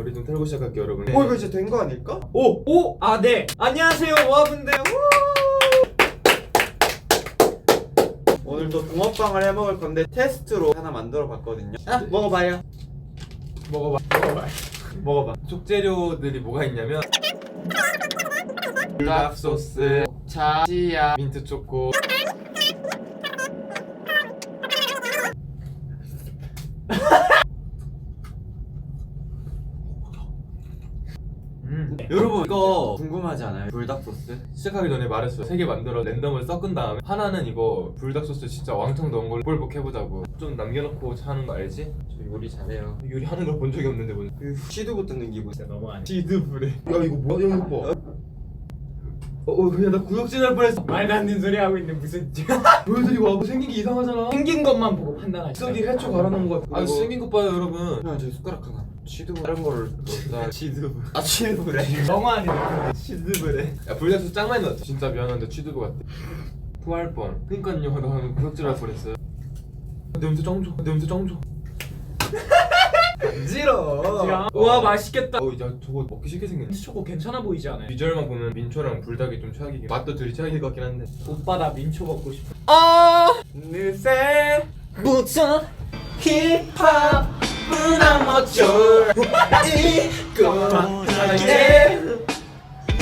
우리 좀 털고 시작할게요 여러분 어 이거 이제 된 거 아닐까? 오! 오! 아 네! 안녕하세요 모아분들! 오늘 또 붕어빵을 해 먹을 건데 테스트로 하나 만들어 봤거든요. 아 먹어봐요. 먹어봐 먹어봐 먹어봐 속재료들이 뭐가 있냐면 불닭 소스 차 치아 민트 초코 음. 여러분 이거 궁금하지 않아요? 불닭 소스? 시작하기 전에 말했어 세개 만들어 랜덤을 섞은 다음에 하나는 이거 불닭 소스 진짜 왕창 넣은 걸 볼복 해보자고. 좀 남겨놓고 하는 거 알지? 저 요리 잘해요. 요리하는 걸 본 적이 없는데 뭔그 시두부 뜯는 기분. 진짜 너무하네 치즈불에 야 이거 뭐야? 이거 봐 어, 어, 그냥 나 구역질 할 뻔했어. 말도 안 되는 소리 하고 있는데 무슨 보여드리고 와뭐 생긴 게 이상하잖아. 생긴 것만 보고 판단하시죠. 썩이 해초 갈아놓은 거 같아. 아 생긴 것 봐요 여러분. 형 저기 숟가락 하나. 시두부 다른 걸 넣자. 시두부. 아 시두부래. 너무하네 치즈불에 야 불닭소스 짱 많이 넣었지 진짜 미안한데 치즈부 같아. 토할 뻔. 그니깐요 나 구역질 할 뻔했어요. 냄새 짱 좋아. 냄새 짱 좋아. 간지러 우와 맛있겠다. 어, 야 저거 먹기 싫게 생겼네. 초코 괜찮아 보이지 않아요? 비주얼만 보면 민초랑 불닭이 좀 최악이긴 맛도 둘이 최악일 것 같긴 한데. 오빠 나 민초 먹고 싶어. 느새 부터 힙합 문화 멋져 이거하게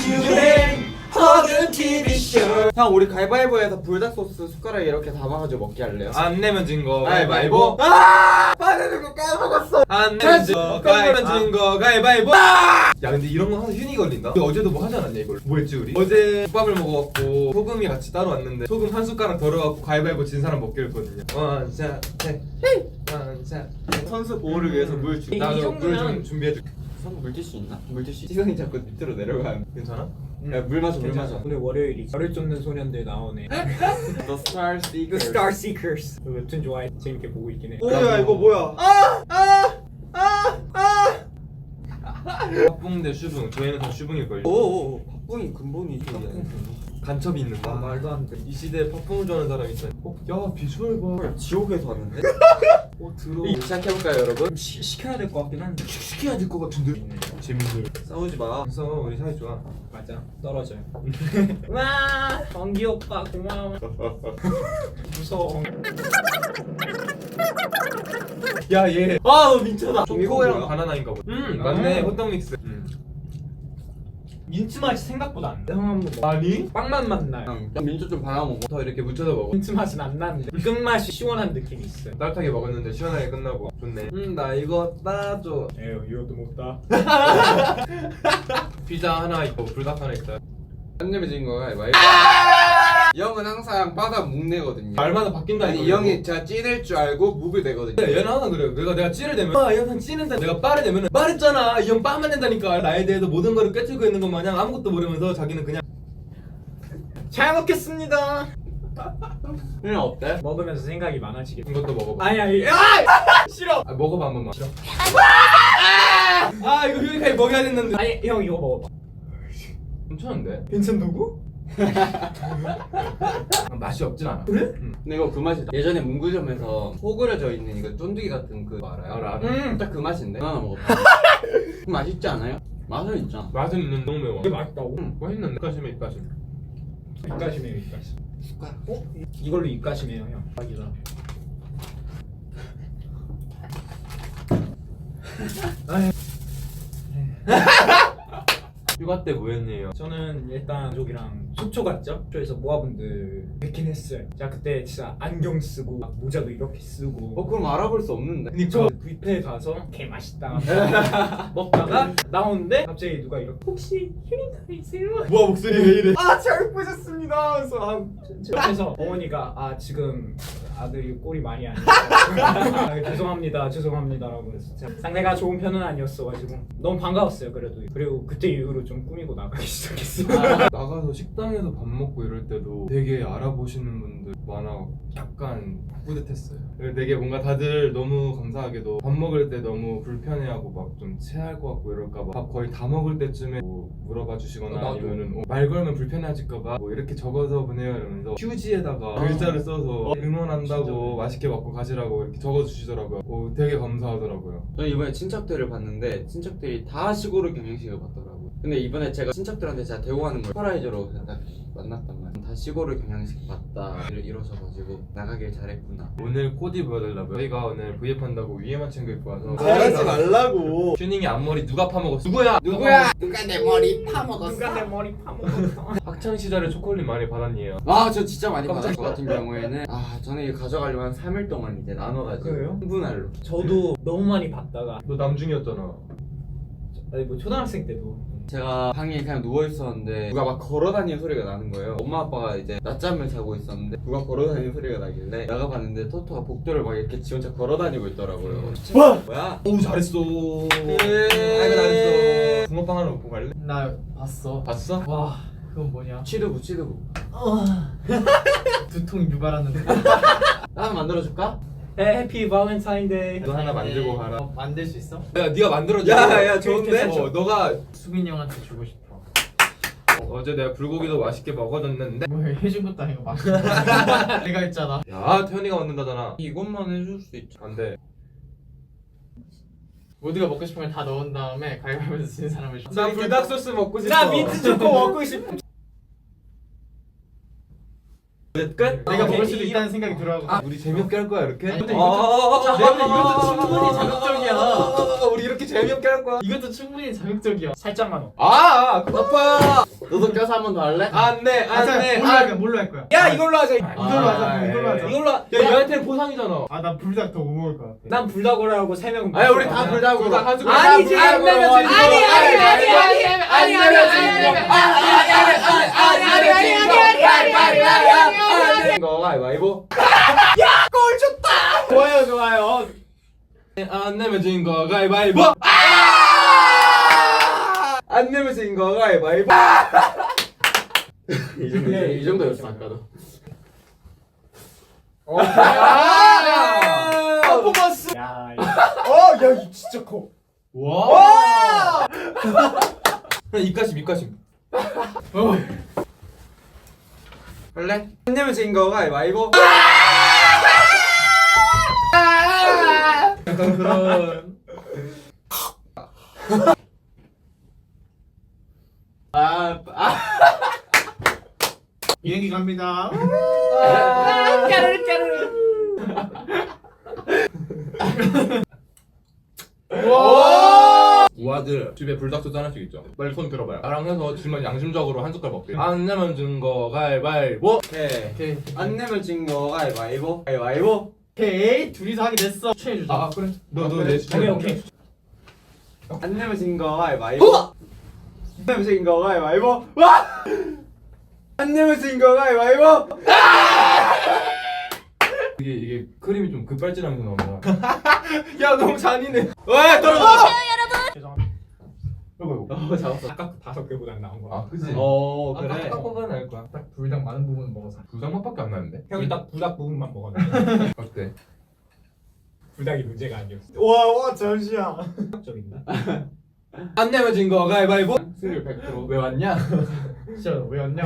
유행 혹은 TV쇼 형 우리 가위바위보에서 불닭 소스 숟가락에 이렇게 담아가지고 먹게 할래요? 안 내면 진 거 가위바위보 아! 빠르는 거 까먹었어 안 내면 진거 가위바위보 진거 가위바위보 야 근데 이런 거 항상 휴니 걸린다 근데 어제도 뭐 하지 않았냐 이걸 뭐 했지 우리? 어제 국밥을 먹어갖고 소금이 같이 따로 왔는데 소금 한 숟가락 덜어갖고 가위바위보 진 사람 먹기로 했거든요 원샷 원샷 선수 보호를 위해서 물 주. 이 나도 물 정도면- 좀 준비해줄게 선수 물뛸 수 있나? 물뛸 수. 시선이 자꾸 밑으로 내려가는. 괜찮아? 야 물 마셔 물 마셔. 오늘 월요일이 저를 쫓는 소년들 나오네. The Star Seekers. The Star Seekers. 그 웹툰 좋아해. 재밌게 보고 있긴 해. 오야 이거 뭐야? 팥붕대 슈붕. 저희는 다 슈붕일걸요. 오오 팥붕이 근본이지. 간첩이 있는 아거 말도 안 돼. 이 시대에 팥붕을 좋아하는 사람이 있어 어? 야 비주얼 봐. 지옥에서 왔는데? 어, 들어 시작해볼까요 여러분? 시, 시켜야 될 것 같긴 한데. 시켜야 될 것 같은데? 재민들 싸우지 마. 그래서 우리 사이 좋아. 맞아. 떨어져요. 와 정기 오빠 고마워. 무서워. 야 얘. 아너 민초다. 초코랑 바나나인가 보다. 음 맞네. 음. 호떡 믹스. 음. 민트 맛이 생각보다 안돼 형 한번 먹어 아니? 빵맛 맛나요. 형 민초 좀 발라 먹어. 더 이렇게 묻혀서 먹어. 민트 맛은 안 나는데. 끝맛이 시원한 느낌이 있어요. 따뜻하게 먹었는데 시원하게 끝나고. 좋네. 음 나 이거 따줘. 에휴 이것도 못다 피자 하나 있고 불닭 하나 있다 안 내면 진 거가 이거. 이 형은 항상 바다 묵내거든요. 말마다 바뀐다니까 아니 이 형이 제가 찌를 줄 알고 묵을 내거든요. 근데 얘는 항상 그래요. 내가 내가 찌를 내면 아이 형은 찌는다 내가 빠를 내면은 말했잖아. 이 형 빠만 낸다니까. 나에 대해서 모든 거를 꿰뚫고 있는 것 마냥 아무것도 모르면서 자기는 그냥 잘 먹겠습니다. 형 어때? 먹으면서 생각이 많아지겠다 이것도 먹어봐. 아니 아니 아! 싫어! 아, 먹어봐 한 번만. 싫어 아 이거 휴니카이 먹여야 됐는데. 아니 형 이거 먹어봐 괜찮은데? 괜찮다고? 아, 맛이 없진 않아 그래? 응. 근데 이거 그 맛이다. 예전에 문구점에서 호그려져 있는 이거 쫀득이 같은 그 알아요? 알아, 알아. 음 딱 그 맛인데. 하나 먹어봐. 그 맛있지 않아요? 맛은 있잖아. 맛은 있는데 너무 매워 이게 맛있다고? 응, 맛있는데 입가심에 입가심 입가심해요 입가심 숟가락. 어? 이걸로 입가심해요 형 대박이다 휴 가 때뭐 했네요? 저는 일단 가족이랑 속초 갔죠? 속초에서 모아분들 뵙긴 했어요. 제가 그때 진짜 안경 쓰고 막 모자도 이렇게 쓰고. 어 그럼 알아볼 수 없는데. 저 뷔페 가서 개 맛있다. 먹다가 나오는데 갑자기 누가 이렇게 혹시 휴닝카이세요? 뭐야 목소리 왜 이래 아잘 보셨습니다. 그래서 아, 옆에서 어머니가 아 지금 아들이 꼴이 많이 안 좋아요. 아, 죄송합니다 죄송합니다라고 해서. 진짜 상태가 좋은 편은 아니었어가지고. 너무 반가웠어요 그래도. 그리고 그때 이후로 좀좀 꾸미고 나가기 시작했어요. 나가서 식당에서 밥 먹고 이럴 때도 되게 알아보시는 분들 많아 약간 뿌듯했어요. 되게 뭔가 다들 너무 감사하게도 밥 먹을 때 너무 불편해하고 막 좀 체할 것 같고 이럴까봐 밥 거의 다 먹을 때쯤에 뭐 물어봐 주시거나 어, 나도. 아니면은 어, 말 걸면 불편해질까봐 뭐 이렇게 적어서 보내요 이러면서 휴지에다가 글자를 써서 응원한다 고 진짜. 맛있게 먹고 가시라고 이렇게 적어주시더라고요. 어, 되게 감사하더라고요. 저는 이번에 친척들을 봤는데 친척들이 다 시골을 경영식을 봤더라고요. 근데 이번에 제가 친척들한테 제가 대고 가는 걸딱 만났단 말이에요. 다 시골을 경영식 봤다 이러- 이러셔가지고 나가길 잘했구나. 오늘 코디 보여달라고요. 저희가 오늘 V앱 한다고 위에 맞춘 거 입고 와서 잘하지 말라고. 튜닝이 앞머리 누가 파먹었어? 누구야? 누구야? 누가 내 머리 파먹었어? 누가 내 머리 파먹었어? 학창 시절에 초콜릿 많이 받았니에요. 아, 저 진짜 많이 깜짝 받았어요. 저 같은 경우에는 아, 저는 이거 가져가려고 한 3일 동안 이제 나눠가지고 그래요? 분할로. 저도 너무 많이 봤다가 너 남중이었잖아. 아니 뭐 초등학생 때도 제가 방에 그냥 누워 있었는데 누가 막 걸어다니는 소리가 나는 거예요. 엄마 아빠가 이제 낮잠을 자고 있었는데 누가 걸어다니는 소리가 나길래 나가 봤는데 토토가 복도를 막 이렇게 지 혼자 걸어다니고 있더라고요. 와 뭐야? 오 잘했어. 그래. 아이고 잘했어. 붕어빵 하나 먹고 갈래? 나 봤어. 봤어? 와, 그건 뭐냐? 치두부 치두부. 두통 유발하는데. 나 하나 만들어줄까? 해피 발렌타인데이 너 하나 만들고 가라. 어, 만들 수 있어? 야 네가 만들어줘. 야, 야, 좋은데? 어, 너가 수빈이 형한테 주고 싶어. 어, 어제 내가 불고기도 맛있게 먹어줬는데. 뭐 해준 것도 아니고 맛있어. 내가 했잖아. 야 태현이가 만든다잖아. 이것만 해줄 수 있죠. 안 돼. 모두가 먹고 싶은 걸 다 넣은 다음에 가위바위보에서 진 사람을 줘. 나 불닭 소스 먹고 싶어. 나 민트 초코 먹고 싶어 끝? 내가 오케이, 먹을 수도 이- 있다는 생각이 들어가고. 아, 우리 재미없게 할 거야 이렇게? 근데 아, 이것도- 아, 아, 아, 내가 아, 이것도 아, 충분히 아, 자극적이야. 아, 아, 아, 우리 이렇게 재미없게 할 거야. 이것도 충분히 자극적이야. 살짝만 어. 아, 아파. 너도 껴서 한 번 더 할래? 안돼, 안돼. 뭘로 할 거야? 뭘로 할 거야? 야 이걸로 하자 이걸로 하자. 이걸로 하자. 이걸로 하- 야, 얘한테는 보상이잖아. 아, 나 불닭 더 못 먹을 것 같아. 난 불닭으로 세명 아니 우리 다 불닭으로. 아니지, 다안 내면 아니, 아니, 아니, 아니, 아니, 아니, 아니, 아니, 아니, 아니, 아니, 아니, 아니, 아니, 아니, 아니, 아니, 아니, 거 가위바위보. 좋아요 좋아요 안 내면 진거 가위바위보. 안 내면 진거 가위바위보. 이 정도 이 정도였어 아까도. 퍼포먼스 야 어, 야, 이 진짜 커. 와. 입가심, 입가심. 할래? 안 내면 진거 가위바위보. 약간 그런. 아, 아. 비행기 갑니다. 까르르 까르르 우아들 집에 불닭소스 하나씩 있죠. 빨리 손 들어봐요. 나랑 해서 질문 양심적으로 한 숟갈 먹게. 안 내면 진거 가위바위보. 오케이. 오케이. 안 내면 진거 가위바위보. 가위바위보. 오케이. 둘이서 하게 됐어. 추천해주자. 아 그래. 너너 그래. 내 오케이. 오케이 안 내면 진거 가위바위보. 안 내면 진거 가위바위보. 와! 안 내면 진거 가위바위보. 이게 이게 크림이 좀 급발진하면서 나온다. 야 너무 잔인해. 와, 떨어졌어. 죄송합니다 이거. 어, 잡았어. 아까 그 다섯 개보다 나온 거아 그지. 어, 아까 그래. 딱 뽑아낼 거야. 딱 불닭 많은 부분 먹어서. 부장 맛밖에 안 나는데. 형이 딱 불닭 부분만 먹었는데 어때? 불닭이 문제가 아니었어 와, 와, 잠시야. 적인다 안 내면 진거 가위바위보. 승률 100%. 왜 왔냐? 진짜 왜 왔냐?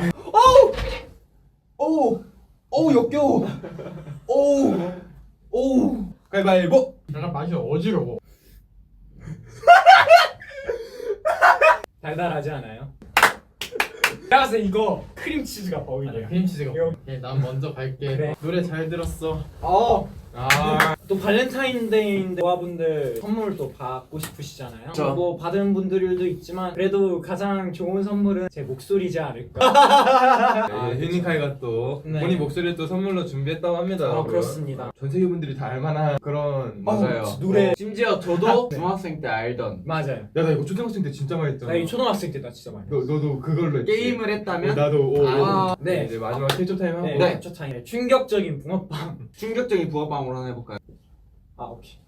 오, 오 역겨워. 오, 오. 가위바위보. 약간 맛이 어지러워. 달달하지 않아요? 내가 봤을 때 이거 크림치즈가 범인이야 크림치즈가. 이거- 오케이, 난 먼저 갈게. 그래. 노래 잘 들었어. 어. 아, 또 발렌타인데이인데 조화분들 선물 또 받고 싶으시잖아요. 그쵸. 뭐 받은 분들도 있지만 그래도 가장 좋은 선물은 제 목소리지 않을까. 네, 휴닝카이가 또 네. 본인 목소리를 또 선물로 준비했다고 합니다. 아 여러분. 그렇습니다. 전 세계 분들이 다 알만한 그런. 맞아요. 어, 노래 심지어 저도 네. 중학생 때 알던 맞아요. 야, 나 이거 초등학생 때 진짜 많이 했잖아. 나이 초등학생 때나 진짜 많이. 너 너도 그걸로 했지? 게임을 어, 했다면 나도. 오, 아, 네. 이제 마지막 킬초 타임 하고. 네, 네. 첫 차이 충격적인 붕어빵. 충격적인 부 어빵으로 하나 해볼까요? 아 오케이.